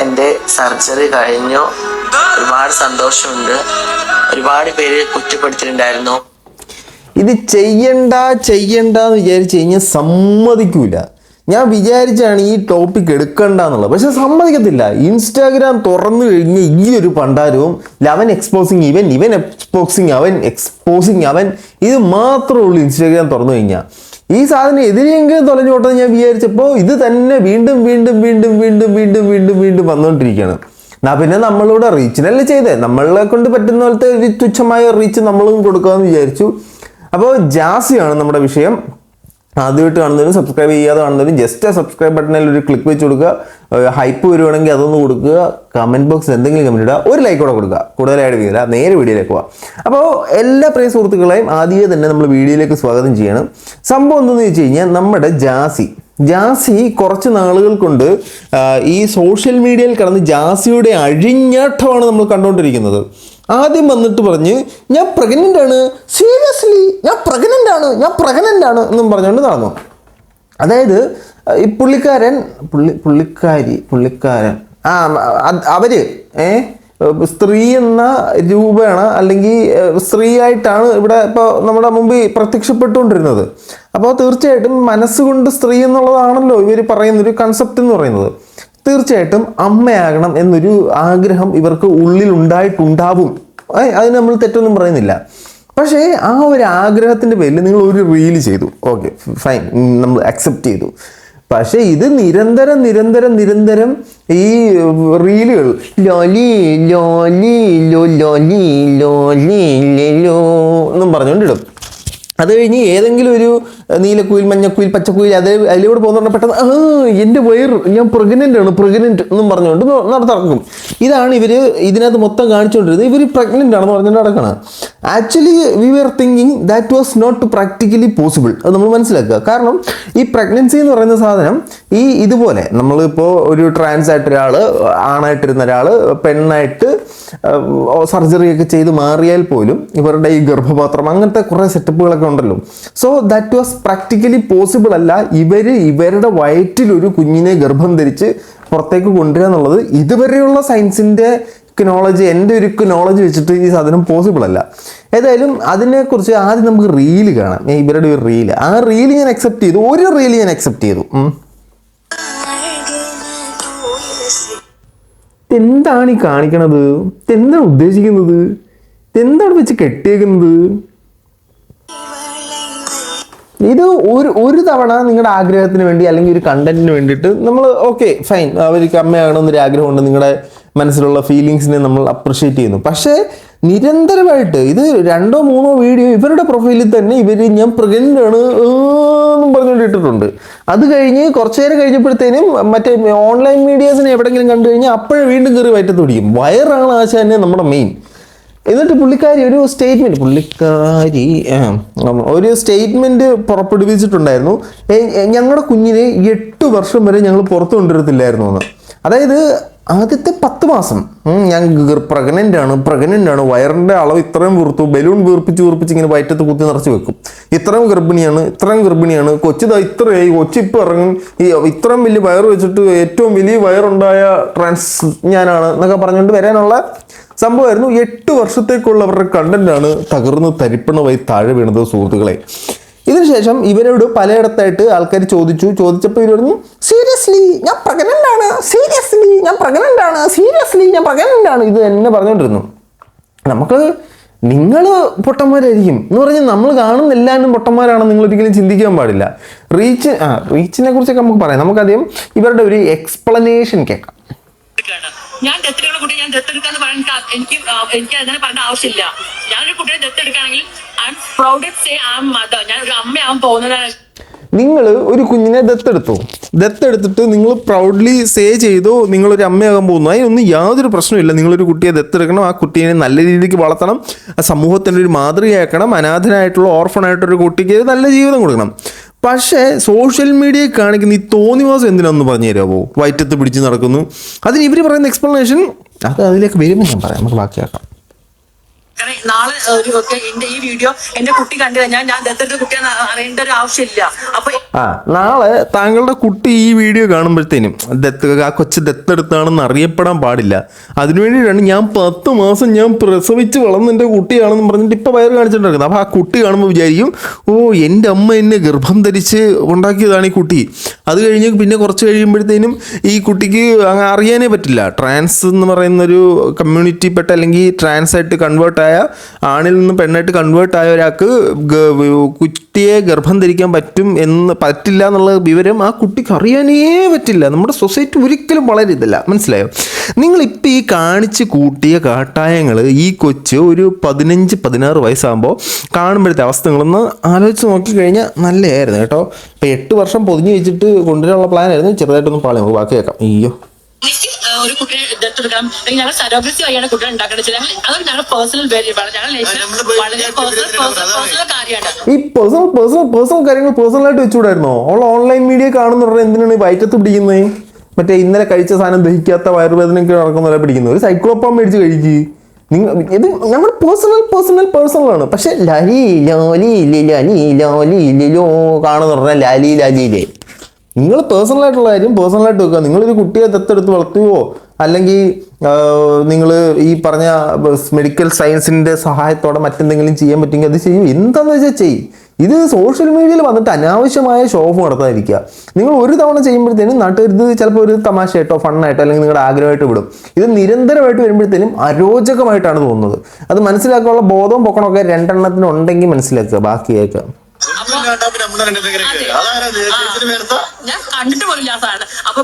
എന്റെ സർജറി കഴിഞ്ഞു. ഒരുപാട് സന്തോഷമുണ്ട്. ഒരുപാട് പേര് കുറ്റപ്പെടുത്തിയിട്ടുണ്ടായിരുന്നു. ഇത് ചെയ്യണ്ട ചെയ്യണ്ട എന്ന് വിചാരിച്ചു കഴിഞ്ഞാൽ സമ്മതിക്കൂല. ഞാൻ വിചാരിച്ചാണ് ഈ ടോപ്പിക് എടുക്കണ്ട എന്നുള്ളത് പക്ഷെ സമ്മതിക്കത്തില്ല. ഇൻസ്റ്റാഗ്രാം തുറന്നു കഴിഞ്ഞ് ഈ ഒരു പണ്ടാരവും ലവൻ എക്സ്പോസിങ് ഇവൻ ഇവൻ എക്സ്പോസിങ് അവൻ എക്സ്പോസിങ് അവൻ ഇത് മാത്രമേ ഉള്ളൂ ഇൻസ്റ്റാഗ്രാം തുറന്നു കഴിഞ്ഞാൽ. ഈ സാധനം എതിരെയെങ്കിലും തൊലഞ്ഞോട്ടെ ഞാൻ വിചാരിച്ചപ്പോൾ ഇത് തന്നെ വീണ്ടും വീണ്ടും വീണ്ടും വീണ്ടും വീണ്ടും വീണ്ടും വീണ്ടും വന്നുകൊണ്ടിരിക്കുകയാണ് എന്നാ പിന്നെ നമ്മളിവിടെ റീച്ചിനല്ലേ ചെയ്തേ? നമ്മളെ കൊണ്ട് പറ്റുന്ന പോലത്തെ ഒരു തുച്ഛമായ റീച്ച് നമ്മളും കൊടുക്കാമെന്ന് വിചാരിച്ചു. അപ്പോൾ ജാസിയാണ് നമ്മുടെ വിഷയം. ആദ്യമായിട്ട് കാണുന്നവരും സബ്സ്ക്രൈബ് ചെയ്യാതെ കാണുന്നവരും ജസ്റ്റ് ആ സബ്സ്ക്രൈബ് ബട്ടണിൽ ഒരു ക്ലിക്ക് വെച്ച് കൊടുക്കുക. ഹൈപ്പ് വരുവാണെങ്കിൽ അതൊന്ന് കൊടുക്കുക. കമന്റ് ബോക്സിൽ എന്തെങ്കിലും കമന്റ് ഇടുക. ഒരു ലൈക്ക് കൂടെ കൊടുക്കുക. കൂടുതലായിട്ട് വീടില്ല നേരെ വീഡിയോയിലേക്ക് പോവാം. അപ്പോൾ എല്ലാ പ്രിയ സുഹൃത്തുക്കളെയും ആദ്യമേ തന്നെ നമ്മൾ വീഡിയോയിലേക്ക് സ്വാഗതം ചെയ്യണം. സംഭവം എന്തെന്ന് വെച്ച് കഴിഞ്ഞാൽ നമ്മുടെ ജാസി ജാസി കുറച്ച് നാളുകൾ കൊണ്ട് ഈ സോഷ്യൽ മീഡിയയിൽ കടന്ന് ജാസിയുടെ അഴിഞ്ഞാട്ടമാണ് നമ്മൾ കണ്ടുകൊണ്ടിരിക്കുന്നത്. ആദ്യം വന്നിട്ട് പറഞ്ഞ് ഞാൻ പ്രഗ്നന്റ് ആണ്. സീരിയസ്ലി ഞാൻ പ്രഗ്നന്റ് ആണ്. ഞാൻ പ്രഗ്നന്റ് ആണ്. എന്നും പറഞ്ഞുകൊണ്ട് നടന്നു. അതായത് ഈ പുള്ളിക്കാരൻ പുള്ളി പുള്ളിക്കാരി പുള്ളിക്കാരൻ. ആ അവർ ഏ? സ്ത്രീ എന്ന രൂപേണ അല്ലെങ്കിൽ സ്ത്രീ ആയിട്ടാണ് ഇവിടെ ഇപ്പോൾ നമ്മുടെ മുമ്പിൽ പ്രത്യക്ഷപ്പെട്ടുകൊണ്ടിരുന്നത്. അപ്പോൾ തീർച്ചയായിട്ടും മനസ്സുകൊണ്ട് സ്ത്രീ എന്നുള്ളതാണല്ലോ ഇവർ പറയുന്നൊരു കൺസെപ്റ്റ് എന്ന് പറയുന്നത്. തീർച്ചയായിട്ടും അമ്മയാകണം എന്നൊരു ആഗ്രഹം ഇവർക്ക് ഉള്ളിൽ ഉണ്ടായിട്ടുണ്ടാവും. അതിന് നമ്മൾ തെറ്റൊന്നും പറയുന്നില്ല. പക്ഷേ ആ ഒരു ആഗ്രഹത്തിന്റെ പേരിൽ നിങ്ങൾ ഒരു റീൽ ചെയ്തു. ഓക്കെ ഫൈൻ നമ്മൾ അക്സെപ്റ്റ് ചെയ്തു. പക്ഷേ ഇത് നിരന്തരം നിരന്തരം നിരന്തരം ഈ റീലുകൾ. ലോലി ലോലി ലോ ലോലി ലോലി ലോ എന്നും പറഞ്ഞുകൊണ്ടിടും. അത് കഴിഞ്ഞ് ഏതെങ്കിലും ഒരു നീലക്കുയിൽ മഞ്ഞക്കുയിൽ പച്ചക്കുയിൽ അത് അതിലൂടെ പോകുന്ന പെട്ടെന്ന് ആ എന്റെ വയറ് ഞാൻ പ്രഗ്നന്റ് ആണ് പ്രഗ്നന്റ് എന്നും പറഞ്ഞുകൊണ്ട് നടത്തിറക്കും ഇതാണ് ഇവർ ഇതിനകത്ത് മൊത്തം കാണിച്ചുകൊണ്ടിരുന്നത്. ഇവർ പ്രഗ്നന്റ് ആണെന്ന് പറഞ്ഞുകൊണ്ട് നടക്കണം actually we are thinking that was not practically possible അത് നമ്മൾ മനസ്സിലാക്കുക. കാരണം ഈ പ്രഗ്നൻസി എന്ന് പറയുന്ന സാധനം ഈ ഇതുപോലെ നമ്മളിപ്പോൾ ഒരു ട്രാൻസ് ആയിട്ട് ഒരാൾ ആണായിട്ടിരുന്ന ഒരാൾ പെണ്ണായിട്ട് സർജറിയൊക്കെ ചെയ്ത് മാറിയാൽ പോലും ഇവരുടെ ഈ ഗർഭപാത്രം അങ്ങനത്തെ കുറേ സെറ്റപ്പുകളൊക്കെ ഉണ്ടല്ലോ. So that was practically possible അല്ല. ഇവർ ഇവരുടെ വയറ്റിലൊരു കുഞ്ഞിനെ ഗർഭം ധരിച്ച് പുറത്തേക്ക് കൊണ്ടുവരിക എന്നുള്ളത് ഇതുവരെയുള്ള സയൻസിന്റെ നോളജ് എന്റെ ഒരു നോളജ് വെച്ചിട്ട് ഈ സാധനം പോസിബിൾ അല്ല. ഏതായാലും അതിനെക്കുറിച്ച് ആദ്യം നമുക്ക് റീൽ കാണാം. ഇവരുടെ ഒരു റീൽ ആ റീൽ ഞാൻ അക്സെപ്റ്റ് ചെയ്തു. ഒരു റീൽ ഞാൻ അക്സെപ്റ്റ് ചെയ്തു. എന്താണ് ഈ കാണിക്കണത്? എന്താണ് ഉദ്ദേശിക്കുന്നത്? എന്താണ് വെച്ച് കെട്ടിയേക്കുന്നത്? ഇത് ഒരു ഒരു തവണ നിങ്ങളുടെ ആഗ്രഹത്തിന് വേണ്ടി അല്ലെങ്കിൽ ഒരു കണ്ടന്റിന് വേണ്ടിയിട്ട് നമ്മൾ ഓക്കെ ഫൈൻ അവർക്ക് അമ്മയാകണമെന്നൊരു ആഗ്രഹമുണ്ട്. നിങ്ങളുടെ മനസ്സിലുള്ള ഫീലിങ്സിനെ നമ്മൾ അപ്രിഷ്യേറ്റ് ചെയ്യുന്നു. പക്ഷേ നിരന്തരമായിട്ട് ഇത് രണ്ടോ മൂന്നോ വീഡിയോ ഇവരുടെ പ്രൊഫൈലിൽ തന്നെ ഇവർ ഞാൻ പ്രഗ്നന്റ് ആണ് എന്നും പറഞ്ഞുകൊണ്ട് ഇട്ടിട്ടുണ്ട്. അത് കഴിഞ്ഞ് കുറച്ചു നേരം കഴിഞ്ഞപ്പോഴത്തേനും മറ്റേ ഓൺലൈൻ മീഡിയാസിനെ എവിടെയെങ്കിലും കണ്ടു കഴിഞ്ഞാൽ അപ്പോഴേ വീണ്ടും കയറി വയറ്റത്ത് പിടിക്കും. വയറാണ് ആശാനെ നമ്മുടെ മെയിൻ എന്നിട്ട് പുള്ളിക്കാരി ഒരു സ്റ്റേറ്റ്മെന്റ് പുള്ളിക്കാരി ഒരു സ്റ്റേറ്റ്മെന്റ് പുറപ്പെടുവിച്ചിട്ടുണ്ടായിരുന്നു. ഞങ്ങളുടെ കുഞ്ഞിനെ എട്ട് വർഷം വരെ ഞങ്ങൾ പുറത്തു കൊണ്ടുവരത്തില്ലായിരുന്നു എന്ന്. അതായത് ആദ്യത്തെ പത്ത് മാസം ഞാൻ പ്രഗ്നന്റ് ആണ് പ്രഗ്നന്റ് ആണ്. വയറിന്റെ അളവ് ഇത്രയും വീർത്തു ബലൂൺ വീർപ്പിച്ച് വീർപ്പിച്ച് ഇങ്ങനെ വയറ്റത്ത് കുത്തി നിറച്ച് വെക്കും. ഇത്രയും ഗർഭിണിയാണ് ഇത്രയും ഗർഭിണിയാണ്. കൊച്ചിതാ ഇത്രയായി കൊച്ചി ഇപ്പം ഇറങ്ങും. ഈ ഇത്രയും വലിയ വയറ് വെച്ചിട്ട് ഏറ്റവും വലിയ വയറുണ്ടായ ട്രാൻസ് ഞാനാണ് എന്നൊക്കെ പറഞ്ഞുകൊണ്ട് വരാനുള്ള സംഭവമായിരുന്നു എട്ട് വർഷത്തേക്കുള്ള അവരുടെ കണ്ടന്റാണ് തകർന്ന് തരിപ്പണമായി താഴെ വീണത് സുഹൃത്തുക്കളെ. ഇതിനുശേഷം ഇവരോട് പലയിടത്തായിട്ട് ആൾക്കാർ ചോദിച്ചു. ചോദിച്ചപ്പോൾ ഇവർ പറഞ്ഞു സീരിയസ്ലി ഞാൻ പ്രഗ്നന്റ് ആണ്. സീരിയസ്ലി ഞാൻ പ്രഗ്നന്റ് ആണ്. സീരിയസ്ലി ഞാൻ പ്രഗ്നന്റ് ആണ്. ഇത് തന്നെ പറഞ്ഞുകൊണ്ടിരുന്നു. നമുക്ക് നിങ്ങൾ പൊട്ടന്മാരായിരിക്കും എന്ന് പറഞ്ഞാൽ നമ്മൾ കാണുന്ന എല്ലാവരും പൊട്ടന്മാരാണെന്ന് നിങ്ങൾ ഒരിക്കലും ചിന്തിക്കാൻ പാടില്ല. റീച്ച് ആ റീച്ചിനെ കുറിച്ചൊക്കെ നമുക്ക് പറയാം. നമുക്കധികം ഇവരുടെ ഒരു എക്സ്പ്ലനേഷൻ കേൾക്കാം. ഞാൻ ദത്തെടുക്കുന്ന കുട്ടിയെ ഞാൻ ദത്തെടുക്കാന്ന് പറഞ്ഞിട്ട് എനിക്ക് എനിക്ക് അങ്ങനെ പറഞ്ഞ ആവശ്യമില്ല. ഞാനൊരു കുട്ടിയെ ദത്തെടുക്കുകയാണെങ്കിൽ I'm proud say I'm mother ഞാൻ ഒരു അമ്മയാവാൻ പോകുന്നതാണ് നിങ്ങൾ ഒരു കുഞ്ഞിനെ ദത്തെടുത്തു. ദത്തെടുത്തിട്ട് നിങ്ങൾ പ്രൗഡ്ലി സേ ചെയ്തു നിങ്ങളൊരു അമ്മയാകാൻ പോകുന്നു. അതിനൊന്നും യാതൊരു പ്രശ്നമില്ല നിങ്ങളൊരു കുട്ടിയെ ദത്തെടുക്കണം. ആ കുട്ടീനെ നല്ല രീതിക്ക് വളർത്തണം. ആ സമൂഹത്തിന്റെ ഒരു മാതൃകയാക്കണം. അനാഥനായിട്ടുള്ള ഓർഫണായിട്ടൊരു കുട്ടിക്ക് നല്ല ജീവിതം കൊടുക്കണം. പക്ഷേ സോഷ്യൽ മീഡിയയിൽ കാണിക്കുന്ന ഈ തോന്നിവാസം എന്തിനാന്ന് പറഞ്ഞു തരാമോ? വയറ്റത്ത് പിടിച്ച് നടക്കുന്നു. അതിന് ഇവർ പറയുന്ന എക്സ്പ്ലനേഷൻ അത് അതിലേക്ക് വരുമ്പോൾ ഞാൻ പറയാം. നമുക്ക് ബാക്കിയാക്കാം. കാരണം നാളെ ഒരു ഒക്കെ എന്റെ ഈ വീഡിയോ എന്റെ കുട്ടി കണ്ടു കഴിഞ്ഞാൽ ഞാൻ ദത്തെടുത്ത കുട്ടിയെ അറിയേണ്ട ഒരു ആവശ്യമില്ല. അപ്പൊ ആ നാളെ താങ്കളുടെ കുട്ടി ഈ വീഡിയോ കാണുമ്പോഴത്തേനും ദത്ത് ആ കൊച്ചു ദത്തെടുത്താണെന്ന് അറിയപ്പെടാൻ പാടില്ല. അതിനുവേണ്ടിയിട്ടാണ് ഞാൻ പത്ത് മാസം ഞാൻ പ്രസവിച്ച് വളർന്ന എന്റെ കുട്ടിയാണെന്ന് പറഞ്ഞിട്ട് ഇപ്പം വയറ് കാണിച്ചിട്ടുണ്ടായിരുന്നു അപ്പോൾ ആ കുട്ടി കാണുമ്പോൾ വിചാരിക്കും ഓ എന്റെ അമ്മ എന്നെ ഗർഭം ധരിച്ച് ഉണ്ടാക്കിയതാണ് ഈ കുട്ടി. അത് കഴിഞ്ഞ് പിന്നെ കുറച്ച് കഴിയുമ്പോഴത്തേനും ഈ കുട്ടിക്ക് അങ്ങ് അറിയാനേ പറ്റില്ല. ട്രാൻസ് എന്ന് പറയുന്നൊരു കമ്മ്യൂണിറ്റി പെട്ട അല്ലെങ്കിൽ ട്രാൻസ് ആയിട്ട് കൺവേർട്ട് ആയ ആണിൽ നിന്ന് പെണ്ണായിട്ട് കൺവേർട്ട് ആയ ഒരാൾക്ക് കുട്ടിയെ ഗർഭം ധരിക്കാൻ പറ്റും എന്ന് പറ്റില്ല എന്നുള്ള വിവരം ആ കുട്ടിക്ക് അറിയാനേ പറ്റില്ല. നമ്മുടെ സൊസൈറ്റി ഒരിക്കലും വളരരുതില്ല. മനസ്സിലായോ? നിങ്ങളിപ്പോൾ ഈ കാണിച്ച് കൂട്ടിയ കാട്ടായങ്ങൾ ഈ കൊച്ച് ഒരു പതിനഞ്ച് പതിനാറ് വയസ്സാകുമ്പോൾ കാണുമ്പോഴത്തെ അവസ്ഥകളൊന്ന് ആലോചിച്ച് നോക്കിക്കഴിഞ്ഞാൽ നല്ലതായിരുന്നു കേട്ടോ. ഇപ്പം എട്ട് വർഷം പൊതിഞ്ഞ് വെച്ചിട്ട് കൊണ്ടുവരാനുള്ള പ്ലാനായിരുന്നു ചെറുതായിട്ടൊന്ന് പാളി നമുക്ക് ബാക്കി കേൾക്കാം അയ്യോ. ഒരു കുട്ടിയെ ദത്തെടുക്കണം അല്ലെങ്കിൽ ഞങ്ങൾ സരോഗസി വഴിയാണ് കുട്ടികൾ ഉണ്ടാക്കുന്നത് വെച്ചാൽ അത് ഞങ്ങൾ പേഴ്സണൽ വേരിയബിൾ ഞങ്ങളുടെ ലൈഫിൽ വളരെ പേഴ്സണൽ പേഴ്സണൽ കാര്യമാണ് ഈ പേഴ്സണൽ പേഴ്സണൽ പേഴ്സണൽ കാര്യങ്ങൾ പേഴ്സണലായിട്ട് വെച്ചുകൂടായിരുന്നോ അവൾ ഓൺലൈൻ മീഡിയ കാണുന്ന എന്തിനാണ് ഈ വയറ്റത്ത് പിടിക്കുന്നത് മറ്റേ ഇന്നലെ കഴിച്ച സാധനം ദഹിക്കാത്ത വയറുവേദനയ്ക്ക് നടക്കുന്നവരെ പിടിക്കുന്നത് ഒരു സൈക്ലോപ്പാൻ മേടിച്ച് കഴിക്കുക നിങ്ങൾ ഇത് നമ്മൾ പേഴ്സണൽ പേഴ്സണൽ പേഴ്സണൽ ആണ് പക്ഷെ ലലി ലോലി ലാലി ലോലി ലിലോ കാണുന്ന പറഞ്ഞാൽ ലാലി ലാലിയിലേ നിങ്ങൾ പേഴ്സണലായിട്ടുള്ള കാര്യം പേഴ്സണലായിട്ട് വെക്കുക. നിങ്ങളൊരു കുട്ടിയെ ദത്തെടുത്ത് വളർത്തുകയോ അല്ലെങ്കിൽ നിങ്ങൾ ഈ പറഞ്ഞ മെഡിക്കൽ സയൻസിന്റെ സഹായത്തോടെ മറ്റെന്തെങ്കിലും ചെയ്യാൻ പറ്റുമെങ്കിൽ അത് ചെയ്യും. എന്താണെന്ന് വെച്ചാൽ ചെയ്യും. ഇത് സോഷ്യൽ മീഡിയയിൽ വന്നിട്ട് അനാവശ്യമായ ഷോ ഓഫ് നടത്താതിരിക്കുക. നിങ്ങൾ ഒരു തവണ ചെയ്യുമ്പോഴത്തേനും നാട്ടുകാർ ഇത് ചിലപ്പോൾ ഒരു തമാശയായിട്ടോ ഫണ്ണായിട്ടോ അല്ലെങ്കിൽ നിങ്ങളുടെ ആഗ്രഹമായിട്ട് വിടും. ഇത് നിരന്തരമായിട്ട് വരുമ്പോഴത്തേനും അരോചകമായിട്ടാണ് തോന്നുന്നത്. അത് മനസ്സിലാക്കാനുള്ള ബോധവും പൊക്കണമൊക്കെ രണ്ടെണ്ണത്തിനുണ്ടെങ്കിൽ മനസ്സിലാക്കുക. ബാക്കിയേക്കാം ഞാൻ കണ്ടിട്ട് പോലില്ല സാധനം അപ്പൊ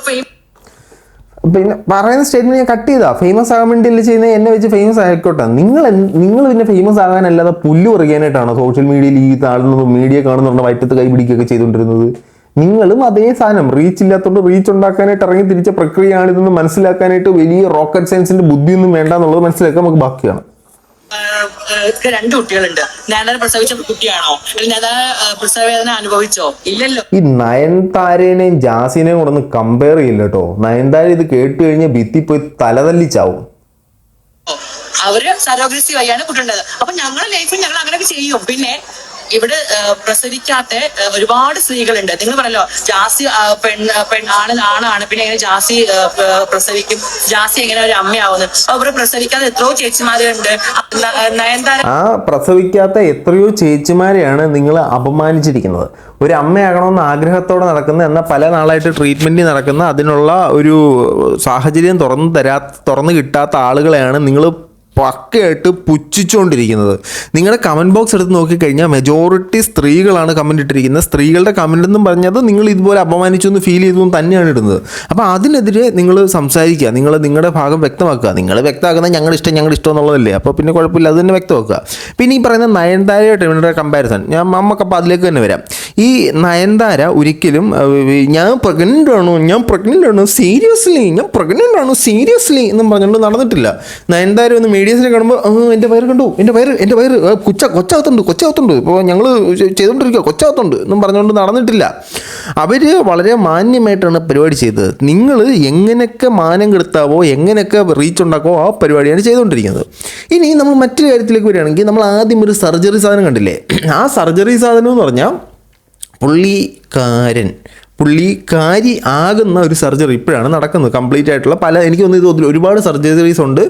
പിന്നെ പറയുന്ന സ്റ്റേറ്റ്മെന്റ് ഞാൻ കട്ട് ചെയ്താ. ഫേമസ് ആകാൻ വേണ്ടിയല്ലേ ചെയ്യുന്നത്? എന്നെ വെച്ച് ഫേമസ് ആയിക്കോട്ടെ. നിങ്ങൾ നിങ്ങൾ പിന്നെ ഫേമസ് ആകാനല്ലാതെ പുല്ല് പറയാനായിട്ടാണ് സോഷ്യൽ മീഡിയയിൽ ഈ താഴ്ന്നത് മീഡിയ കാണുന്നുണ്ട് വയറ്റത്ത് കൈ പിടിക്കുകയൊക്കെ ചെയ്തുകൊണ്ടിരുന്നത്? നിങ്ങളും അതേ സാധനം. റീച്ച് ഇല്ലാത്തതുകൊണ്ട് റീച്ച് ഉണ്ടാക്കാനായിട്ട് ഇറങ്ങി തിരിച്ച പ്രക്രിയയാണിതെന്ന് മനസ്സിലാക്കാനായിട്ട് വലിയ റോക്കറ്റ് സയൻസിന്റെ ബുദ്ധിയൊന്നും വേണ്ട എന്നുള്ളത് മനസ്സിലാക്കാൻ നമുക്ക് ബാക്കിയാണ്. രണ്ട് കുട്ടികളുണ്ട്. ഞാൻ പ്രസവിച്ച കുട്ടിയാണോ? നയൻതാര ഞാൻ പ്രസവ വേദന അനുഭവിച്ചോ? ഇല്ലല്ലോ. ഈ നയൻതാരേനെയും ജാസിനെയും കൂടെ ഒന്ന് കമ്പയർ ചെയ്യില്ല കേട്ടോ നയൻതാര ഇത് കേട്ട് കഴിഞ്ഞാൽ ഭിത്തി പോയി തലതല്ലിച്ചാവും അവർ സരോഗ്രസി വഴിയാണ് കുട്ടിയുണ്ടത് അപ്പൊ ഞങ്ങളുടെ ലൈഫിൽ ഞങ്ങൾ അങ്ങനെയൊക്കെ ചെയ്യും. പിന്നെ ഇവിടെ പ്രസവിക്കാത്ത ഒരുപാട് സ്ത്രീകളുണ്ട്. നിങ്ങൾ പറഞ്ഞല്ലോ ജാസി പെണ്ണ് പെൺ ആണ് ആണാണ്. പിന്നെ എങ്ങനെ ജാസി പ്രസവിക്കും. ജാസി എങ്ങനെ ഒരു അമ്മയാവുന്നു. ഇവിടെ പ്രസവിക്കാതെ എത്രയോ ചേച്ചിമാരുണ്ട്. നയൻതാര ആ പ്രസവിക്കാത്ത എത്രയോ ചേച്ചിമാരെയാണ് നിങ്ങൾ അപമാനിച്ചിരിക്കുന്നത്. ഒരു അമ്മയാകണമെന്ന് ആഗ്രഹത്തോടെ നടക്കുന്ന എന്നാൽ പല നാളായിട്ട് ട്രീറ്റ്മെന്റ് നടക്കുന്ന അതിനുള്ള ഒരു സാഹചര്യം തുറന്നു തരാ തുറന്നു കിട്ടാത്ത ആളുകളെയാണ് നിങ്ങൾ പക്കയായിട്ട് പുച്ഛിച്ചുകൊണ്ടിരിക്കുന്നത് നിങ്ങളുടെ കമന്റ് ബോക്സ് എടുത്ത് നോക്കിക്കഴിഞ്ഞാൽ മെജോറിറ്റി സ്ത്രീകളാണ് കമന്റ് ഇട്ടിരിക്കുന്നത്. സ്ത്രീകളുടെ കമന്റ് എന്നും പറഞ്ഞത് നിങ്ങൾ ഇതുപോലെ അപമാനിച്ചു എന്ന് ഫീൽ ചെയ്തു തന്നെയാണ് ഇടുന്നത്. അപ്പോൾ അതിനെതിരെ നിങ്ങൾ സംസാരിക്കുക. നിങ്ങൾ നിങ്ങളുടെ ഭാഗം വ്യക്തമാക്കുക. നിങ്ങൾ വ്യക്തമാക്കുന്ന ഞങ്ങളുടെ ഇഷ്ടം ഞങ്ങളുടെ ഇഷ്ടം എന്നുള്ളതല്ലേ? അപ്പോൾ പിന്നെ കുഴപ്പമില്ല. അത് തന്നെ വ്യക്തമാക്കുക. പിന്നെ ഈ പറയുന്ന നയൻതാരയായിട്ട് ഇവരുടെ കമ്പാരിസൺ ഞാൻ നമുക്കപ്പോൾ അതിലേക്ക് തന്നെ വരാം. ഈ നയൻതാര ഒരിക്കലും ഞാൻ പ്രഗ്നന്റ് ആണോ ഞാൻ പ്രഗ്നന്റ് ആണോ സീരിയസ്ലി ഞാൻ പ്രഗ്നന്റ് ആണോ സീരിയസ്ലി എന്നും പറഞ്ഞുകൊണ്ട് നടന്നിട്ടില്ല. നയൻതാര ഒന്ന് മീഡിയസിനെ കാണുമ്പോൾ എന്റെ വയറ് കണ്ടു എന്റെ വയറ് എന്റെ വയറ് കൊച്ച കൊച്ചാകത്തുണ്ട് കൊച്ചാകത്തുണ്ട് ഇപ്പോൾ ഞങ്ങൾ ചെയ്തുകൊണ്ടിരിക്കുക കൊച്ചാകത്തുണ്ട് എന്നും പറഞ്ഞുകൊണ്ട് നടന്നിട്ടില്ല. അവർ വളരെ മാന്യമായിട്ടാണ് പരിപാടി ചെയ്തത്. നിങ്ങൾ എങ്ങനെയൊക്കെ മാനം കെടുത്താവോ എങ്ങനെയൊക്കെ റീച്ച് ഉണ്ടാക്കുമോ ആ പരിപാടിയാണ് ചെയ്തുകൊണ്ടിരിക്കുന്നത് ഇനി നമ്മൾ മറ്റൊരു കാര്യത്തിലേക്ക് വരികയാണെങ്കിൽ നമ്മൾ ആദ്യം ഒരു സർജറി സാധനം കണ്ടില്ലേ? ആ സർജറി സാധനം എന്ന് പറഞ്ഞാൽ പുള്ളിക്കാരൻ പുള്ളിക്കാരി ആകുന്ന ഒരു സർജറി ഇപ്പോഴാണ് നടക്കുന്നത്. കംപ്ലീറ്റ് ആയിട്ടുള്ള പല എനിക്ക് തോന്നുന്നു ഇത് ഒരുപാട് സർജറീസ് ഉണ്ട്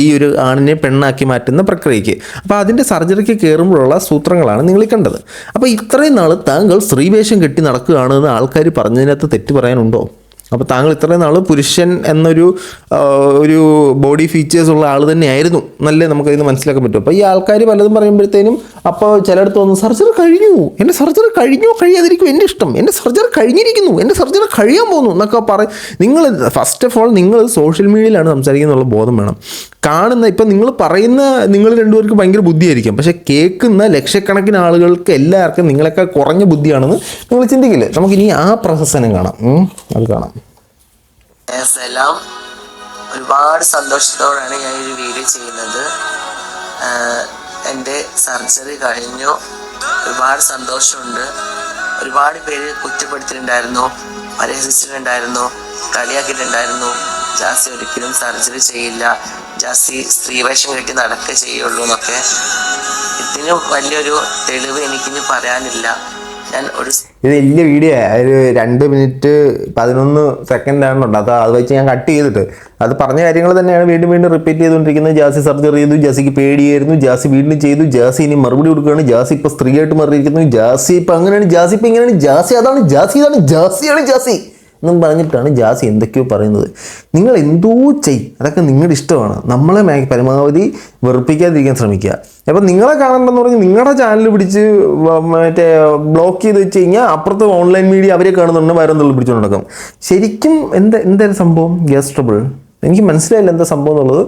ഈ ഒരു ആണിനെ പെണ്ണാക്കി മാറ്റുന്ന പ്രക്രിയയ്ക്ക്. അപ്പോൾ അതിന്റെ സർജറിക്ക് കയറുമ്പോഴുള്ള സൂത്രങ്ങളാണ് നിങ്ങൾ കണ്ടത്. അപ്പോൾ ഇത്രയും നാൾ താങ്കൾ സ്ത്രീവേഷം കെട്ടി നടക്കുകയാണെന്ന് ആൾക്കാർ പറഞ്ഞതിനകത്ത് തെറ്റ് പറയാനുണ്ടോ? അപ്പോൾ താങ്കൾ ഇത്രയും നാൾ പുരുഷൻ എന്നൊരു ഒരു ബോഡി ഫീച്ചേഴ്സ് ഉള്ള ആൾ തന്നെയായിരുന്നു എന്നല്ലേ നമുക്കതിന് മനസ്സിലാക്കാൻ പറ്റും. അപ്പോൾ ഈ ആൾക്കാർ പലതും പറയുമ്പോഴത്തേനും അപ്പോൾ ചിലയിടത്ത് വന്ന് സർജറി കഴിഞ്ഞു. എന്റെ സർജറി കഴിഞ്ഞോ കഴിയാതിരിക്കും എന്റെ ഇഷ്ടം. എന്റെ സർജറി കഴിഞ്ഞിരിക്കുന്നു. എന്റെ സർജറി കഴിയാൻ പോകുന്നു. എന്നൊക്കെ പറയും നിങ്ങൾ ഫസ്റ്റ് ഓഫ് ഓൾ നിങ്ങൾ സോഷ്യൽ മീഡിയയിലാണ് സംസാരിക്കുന്നുള്ള ബോധം വേണം. കാണുന്ന ഇപ്പം നിങ്ങൾ പറയുന്ന നിങ്ങൾ രണ്ടുപേർക്ക് ഭയങ്കര ബുദ്ധിയായിരിക്കും. പക്ഷേ കേൾക്കുന്ന ലക്ഷക്കണക്കിന് ആളുകൾക്ക് എല്ലാവർക്കും നിങ്ങളെക്കാൾ കുറഞ്ഞ ബുദ്ധിയാണെന്ന് നിങ്ങൾ ചിന്തിക്കില്ലേ? നമുക്കിനി ആ പ്രഹസനം കാണാം. അത് കാണാം. എല്ലാം ഒരുപാട് സന്തോഷത്തോടെയാണ് ഞാൻ ഈ വീഡിയോ ചെയ്യുന്നത്. എന്റെ സർജറി കഴിഞ്ഞു. ഒരുപാട് സന്തോഷമുണ്ട്. ഒരുപാട് പേര് കുറ്റപ്പെടുത്തിയിട്ടുണ്ടായിരുന്നു പരിഹസിച്ചിട്ടുണ്ടായിരുന്നു കളിയാക്കിയിട്ടുണ്ടായിരുന്നു. ജാസി ഒരിക്കലും സർജറി ചെയ്യില്ല. ജാസി സ്ത്രീവേഷം കെട്ടി നടക്കുക ചെയ്യുള്ളൂ എന്നൊക്കെ. ഇതിന് വലിയൊരു തെളിവ് എനിക്കിനി പറയാനില്ല. ഇത് വലിയ വീഡിയോ ഒരു രണ്ട് മിനിറ്റ് പതിനൊന്ന് സെക്കൻഡ് ആണുണ്ട് അത് അത് വെച്ച് ഞാൻ കട്ട് ചെയ്തിട്ട്. അത് പറഞ്ഞ കാര്യങ്ങൾ തന്നെയാണ് വീണ്ടും വീണ്ടും റിപ്പീറ്റ് ചെയ്തുകൊണ്ടിരിക്കുന്നത്. ജാസി സർജറി ചെയ്തു ജാസിക്ക് പേടിയായിരുന്നു. ജാസി വീണ്ടും ചെയ്തു. ജാസി ഇനി മറുപടി കൊടുക്കുകയാണ്. ജാസി ഇപ്പൊ സ്ത്രീയായിട്ട് മാറിയിരിക്കുന്നു. ജാസി ഇപ്പൊ അങ്ങനെയാണ്. ജാസി ഇപ്പൊ ഇങ്ങനെയാണ്. ജാസി അതാണ്. ജാസി ഇതാണ്. ജാസിയാണ് ജാസി. എന്നും പറഞ്ഞിട്ടാണ് ജാസി എന്തൊക്കെയോ പറയുന്നത്. നിങ്ങൾ എന്തോ ചെയ് അതൊക്കെ നിങ്ങളുടെ ഇഷ്ടമാണ്. നമ്മളെ പരമാവധി വെറുപ്പിക്കാതിരിക്കാൻ ശ്രമിക്കുക. അപ്പം നിങ്ങളെ കാണണ്ടെന്ന് പറഞ്ഞ് നിങ്ങളുടെ ചാനൽ പിടിച്ച് മറ്റേ ബ്ലോക്ക് ചെയ്ത് വെച്ച് കഴിഞ്ഞാൽ അപ്പുറത്ത് ഓൺലൈൻ മീഡിയ അവരെ കാണുന്നുണ്ട് എന്തെങ്കിലും പിടിച്ചുകൊണ്ട് നടക്കും. ശരിക്കും എന്താ എന്തായാലും സംഭവം? ഗ്യാസ് ട്രബിൾ എനിക്ക് മനസ്സിലായില്ല എന്താ സംഭവം എന്നുള്ളത്.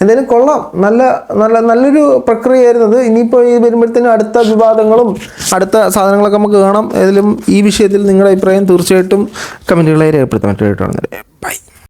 എന്തായാലും കൊള്ളാം. നല്ല നല്ല നല്ലൊരു പ്രക്രിയയായിരുന്നത് ഇനിയിപ്പോൾ ഈ വരുമ്പോഴത്തേനും അടുത്ത വിവാദങ്ങളും അടുത്ത സാധനങ്ങളൊക്കെ നമുക്ക് കാണാം. ഏതെങ്കിലും ഈ വിഷയത്തിൽ നിങ്ങളുടെ അഭിപ്രായം തീർച്ചയായിട്ടും കമന്റുകളായി രേഖപ്പെടുത്താൻ പറ്റുമായിട്ടാണ് ബൈ.